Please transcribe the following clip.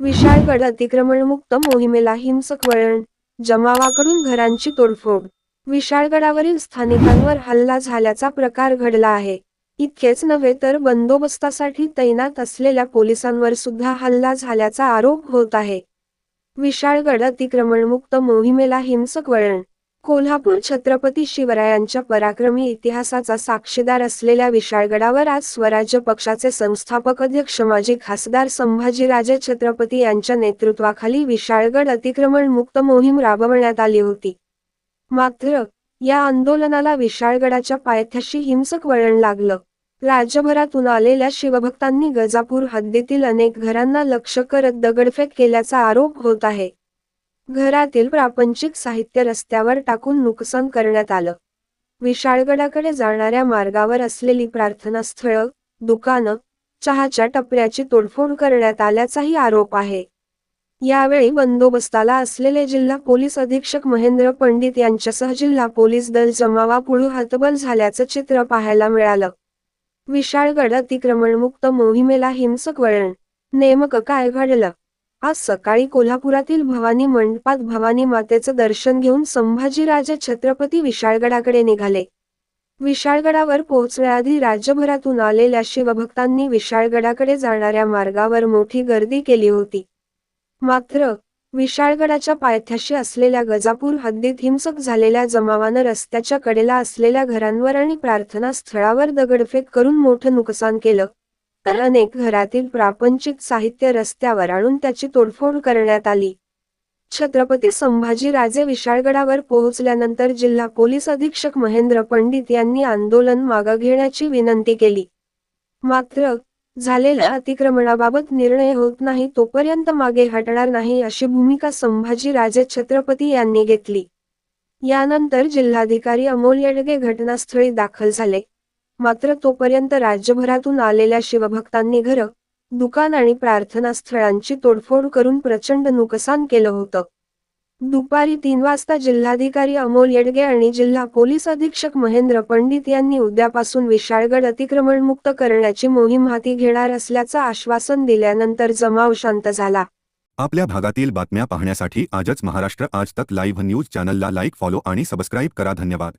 विशाळगड अतिक्रमणमुक्त मोहिमेला हिंसक वळण जमावाकडून घरांची तोडफोड. विशाळगडावरील स्थानिकांवर हल्ला झाल्याचा प्रकार घडला आहे. इतकेच नव्हे तर बंदोबस्तासाठी तैनात असलेल्या पोलिसांवर सुद्धा हल्ला झाल्याचा आरोप होत आहे. विशाळगड अतिक्रमणमुक्त मोहिमेला हिंसक वळण कोल्हापूर छत्रपती शिवरायांच्या पराक्रमी इतिहासाचा साक्षीदार असलेल्या विशाळगडावर आज स्वराज्य पक्षाचे संस्थापक अध्यक्ष माजी खासदार संभाजीराजे छत्रपती यांच्या नेतृत्वाखाली विशाळगड अतिक्रमण मुक्त मोहीम राबवण्यात आली होती. मात्र या आंदोलनाला विशाळगडाच्या पायथ्याशी हिंसक वळण लागलं. राज्यभरातून आलेल्या शिवभक्तांनी गजापूर हद्दीतील अनेक घरांना लक्ष करत दगडफेक केल्याचा आरोप होत आहे. घरातील प्रापंचिक साहित्य रस्त्यावर टाकून नुकसान करण्यात आलं. विशाळगडाकडे जाणाऱ्या मार्गावर असलेली प्रार्थनास्थळं दुकानं चहाच्या टपऱ्याची तोडफोड करण्यात आल्याचाही आरोप आहे. यावेळी बंदोबस्ताला असलेले जिल्हा पोलीस अधीक्षक महेंद्र पंडित यांच्यासह जिल्हा पोलीस दल जमावापुढू हतबल झाल्याचं चित्र पाहायला मिळालं. विशाळगड अतिक्रमणमुक्त मोहिमेला हिंसक वळण. नेमकं काय घडलं? आज सकाळी कोल्हापुरातील भवानी मंडपात भवानी मातेचं दर्शन घेऊन संभाजीराजे छत्रपती विशाळगडाकडे निघाले. विशाळगडावर पोहोचण्याआधी राज्यभरातून आलेल्या शिवभक्तांनी विशाळगडाकडे जाणाऱ्या मार्गावर मोठी गर्दी केली होती. मात्र विशाळगडाच्या पायथ्याशी असलेल्या गजापूर हद्दीत हिंसक झालेल्या जमावानं रस्त्याच्या कडेला असलेल्या घरांवर आणि प्रार्थना स्थळावर दगडफेक करून मोठं नुकसान केलं. तर अनेक घरातील प्रापंचिक साहित्य रस्त्यावर आणून त्याची तोडफोड करण्यात आली. छत्रपती संभाजीराजे विशाळगडावर पोहोचल्यानंतर जिल्हा पोलीस अधीक्षक महेंद्र पंडित यांनी आंदोलन मागं घेण्याची विनंती केली. मात्र झालेल्या अतिक्रमणाबाबत निर्णय होत नाही तोपर्यंत मागे हटणार नाही अशी भूमिका संभाजीराजे छत्रपती यांनी घेतली. यानंतर जिल्हाधिकारी अमोल येडगे घटनास्थळी दाखल झाले. मात्र तोपर्यंत राज्यभरातून आलेल्या शिवभक्तांनी घरं दुकान आणि प्रार्थनास्थळांची तोडफोड करून प्रचंड नुकसान केलं होतं. दुपारी तीन वाजता जिल्हाधिकारी अमोल येडगे आणि जिल्हा पोलीस अधीक्षक महेंद्र पंडित यांनी उद्यापासून विशाळगड अतिक्रमणमुक्त करण्याची मोहीम हाती घेणार असल्याचं आश्वासन दिल्यानंतर जमाव शांत झाला. आपल्या भागातील बातम्या पाहण्यासाठी आजच महाराष्ट्र आज तक लाईव्ह न्यूज चॅनलला लाईक फॉलो आणि सबस्क्राईब करा. धन्यवाद.